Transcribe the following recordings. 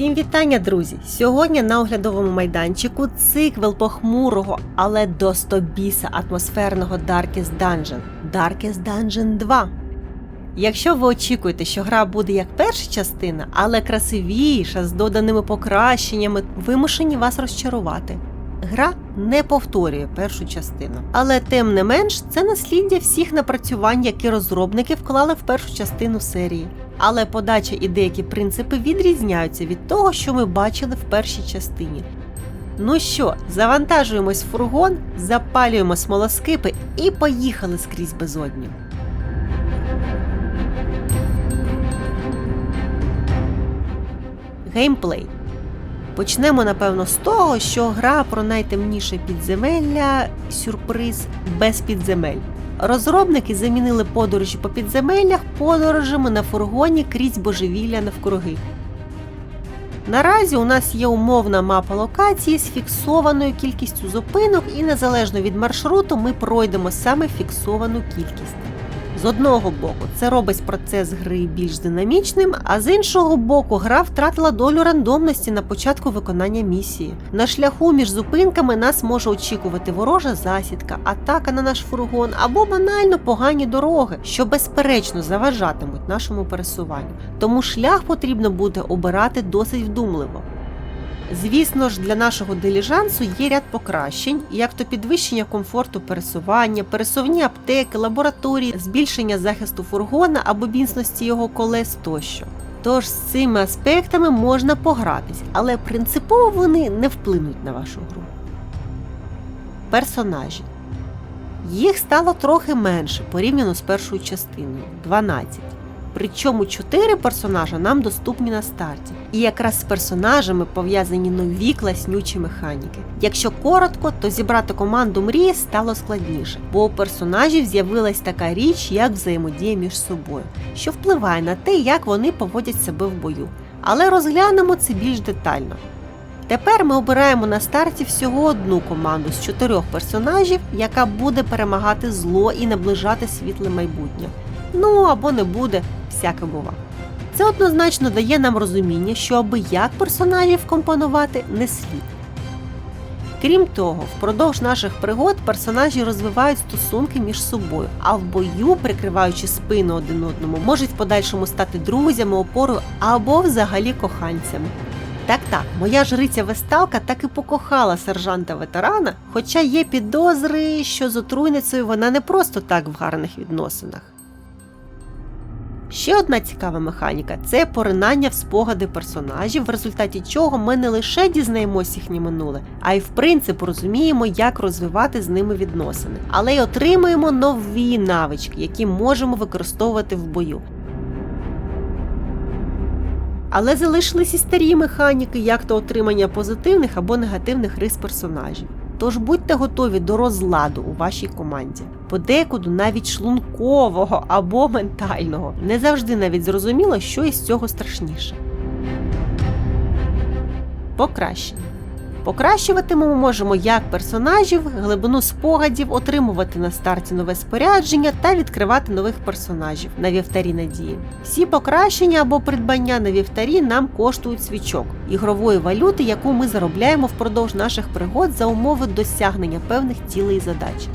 Всім вітання, друзі! Сьогодні на оглядовому майданчику циквел похмурого, але до стобіса атмосферного Darkest Dungeon Darkest Dungeon 2. Якщо ви очікуєте, що гра буде як перша частина, але красивіша, з доданими покращеннями, вимушені вас розчарувати. Гра не повторює першу частину, але тим не менш це насліддя всіх напрацювань, які розробники вклали в першу частину серії. Але подача і деякі принципи відрізняються від того, що ми бачили в першій частині. Ну що, завантажуємось в фургон, запалюємо смолоскипи і поїхали скрізь безодню. Геймплей. Почнемо, напевно, з того, що гра про найтемніше підземелля сюрприз без підземель. Розробники замінили подорожі по підземеллях подорожами на фургоні крізь божевілля навкруги. Наразі у нас є умовна мапа локації з фіксованою кількістю зупинок, і незалежно від маршруту ми пройдемо саме фіксовану кількість. З одного боку, це робить процес гри більш динамічним, а з іншого боку, гра втратила долю рандомності на початку виконання місії. На шляху між зупинками нас може очікувати ворожа засідка, атака на наш фургон або банально погані дороги, що безперечно заважатимуть нашому пересуванню. Тому шлях потрібно буде обирати досить вдумливо. Звісно ж, для нашого диліжансу є ряд покращень, як то підвищення комфорту пересування, пересувні аптеки, лабораторії, збільшення захисту фургона або міцності його колес тощо. Тож з цими аспектами можна погратись, але принципово вони не вплинуть на вашу гру. Персонажі. Їх стало трохи менше порівняно з першою частиною 12. Причому чотири персонажа нам доступні на старті. І якраз з персонажами пов'язані нові класнючі механіки. Якщо коротко, то зібрати команду мрії стало складніше, бо у персонажів з'явилась така річ, як взаємодія між собою, що впливає на те, як вони поводять себе в бою. Але розглянемо це більш детально. Тепер ми обираємо на старті всього одну команду з чотирьох персонажів, яка буде перемагати зло і наближати світле майбутнє. Ну або не буде, всяке бува. Це однозначно дає нам розуміння, що аби як персонажів компонувати не слід. Крім того, впродовж наших пригод персонажі розвивають стосунки між собою, а в бою, прикриваючи спину один одному, можуть в подальшому стати друзями, опорою або взагалі коханцями. Так так, моя жриця Весталка так і покохала сержанта ветерана, хоча є підозри, що з отруйницею вона не просто так в гарних відносинах. Ще одна цікава механіка це поринання в спогади персонажів, в результаті чого ми не лише дізнаємось їхнє минуле, а й в принцип розуміємо, як розвивати з ними відносини, але й отримуємо нові навички, які можемо використовувати в бою. Але залишились і старі механіки, як то отримання позитивних або негативних рис персонажів. Тож будьте готові до розладу у вашій команді, подекуди навіть шлункового або ментального. Не завжди навіть зрозуміло, що із цього страшніше. Покращення. Покращувати ми можемо як персонажів, глибину спогадів, отримувати на старті нове спорядження та відкривати нових персонажів на вівтарі надії. Всі покращення або придбання на вівтарі нам коштують свічок, ігрової валюти, яку ми заробляємо впродовж наших пригод за умови досягнення певних цілей і задач.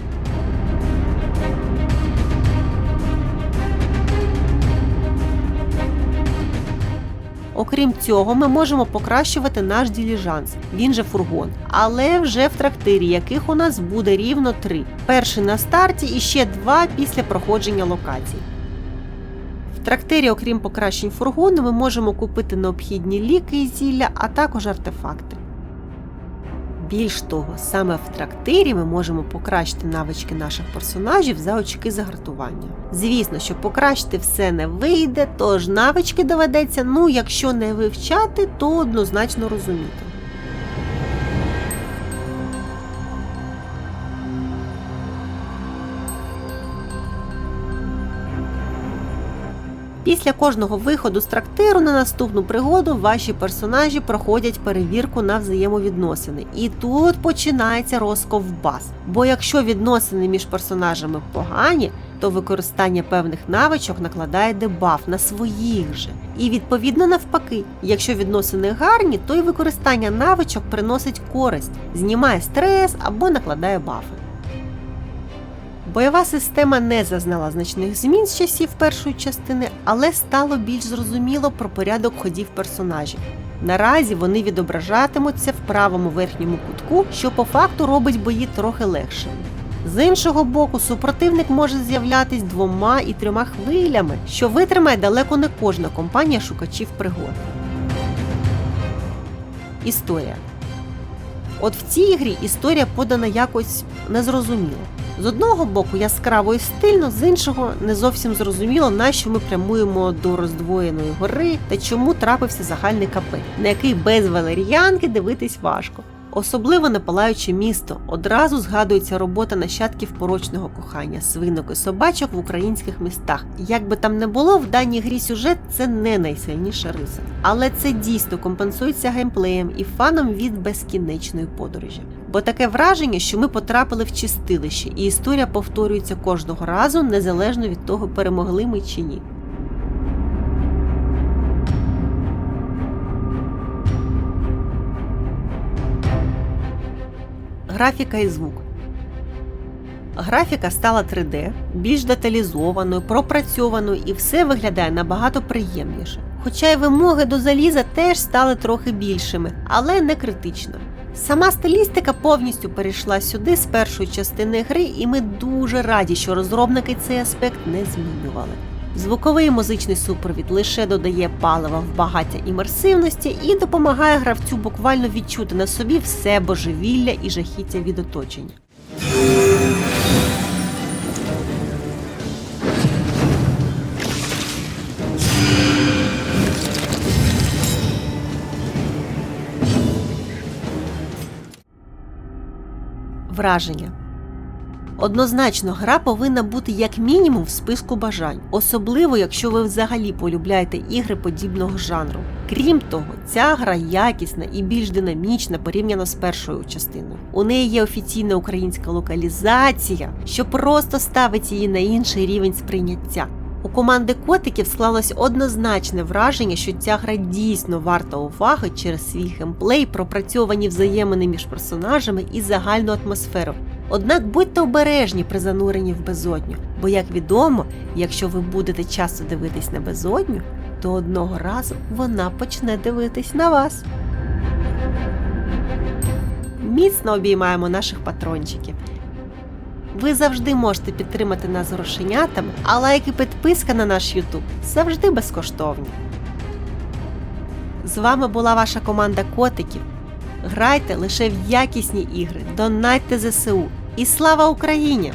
Окрім цього, ми можемо покращувати наш діліжанс, він же фургон, але вже в трактирі, яких у нас буде рівно три. Перший на старті і ще два після проходження локацій. В трактирі, окрім покращень фургону, ми можемо купити необхідні ліки і зілля, а також артефакти. Більш того, саме в трактирі ми можемо покращити навички наших персонажів за очки загартування. Звісно, що покращити все не вийде, тож навички доведеться, ну якщо не вивчати, то однозначно розуміти. Після кожного виходу з трактиру на наступну пригоду ваші персонажі проходять перевірку на взаємовідносини. І тут починається розковбас. Бо якщо відносини між персонажами погані, то використання певних навичок накладає дебаф на своїх же. І відповідно навпаки, якщо відносини гарні, то й використання навичок приносить користь, знімає стрес або накладає бафи. Бойова система не зазнала значних змін з часів першої частини, але стало більш зрозуміло про порядок ходів персонажів. Наразі вони відображатимуться в правому верхньому кутку, що по факту робить бої трохи легшими. З іншого боку, супротивник може з'являтись двома і трьома хвилями, що витримає далеко не кожна компанія шукачів пригод. Історія. От в цій грі історія подана якось незрозуміло. З одного боку яскраво і стильно, з іншого не зовсім зрозуміло, на що ми прямуємо до роздвоєної гори та чому трапився загальний капель, на який без валеріянки дивитись важко. Особливо не палаюче місто. Одразу згадується робота нащадків порочного кохання, свинок і собачок в українських містах. Як би там не було, в даній грі сюжет це не найсильніша риса. Але це дійсно компенсується геймплеєм і фаном від безкінечної подорожі. Бо таке враження, що ми потрапили в чистилище, і історія повторюється кожного разу, незалежно від того, перемогли ми чи ні. Графіка і звук. Графіка стала 3D, більш деталізованою, пропрацьованою і все виглядає набагато приємніше. Хоча й вимоги до заліза теж стали трохи більшими, але не критично. Сама стилістика повністю перейшла сюди з першої частини гри, і ми дуже раді, що розробники цей аспект не змінювали. Звуковий і музичний супровід лише додає палива в багаття імерсивності і допомагає гравцю буквально відчути на собі все божевілля і жахіття від оточення. Враження. Однозначно, гра повинна бути як мінімум в списку бажань, особливо якщо ви взагалі полюбляєте ігри подібного жанру. Крім того, ця гра якісна і більш динамічна порівняно з першою частиною. У неї є офіційна українська локалізація, що просто ставить її на інший рівень сприйняття. У команди котиків склалось однозначне враження, що ця гра дійсно варта уваги через свій геймплей, пропрацьовані взаємини між персонажами і загальну атмосферу. Однак будьте обережні при зануренні в безодню, бо, як відомо, якщо ви будете часто дивитись на безодню, то одного разу вона почне дивитись на вас. Міцно обіймаємо наших патрончиків. Ви завжди можете підтримати нас грошенятами, а лайк і підписка на наш YouTube завжди безкоштовні. З вами була ваша команда котиків. Грайте лише в якісні ігри, донайте ЗСУ. І слава Україні!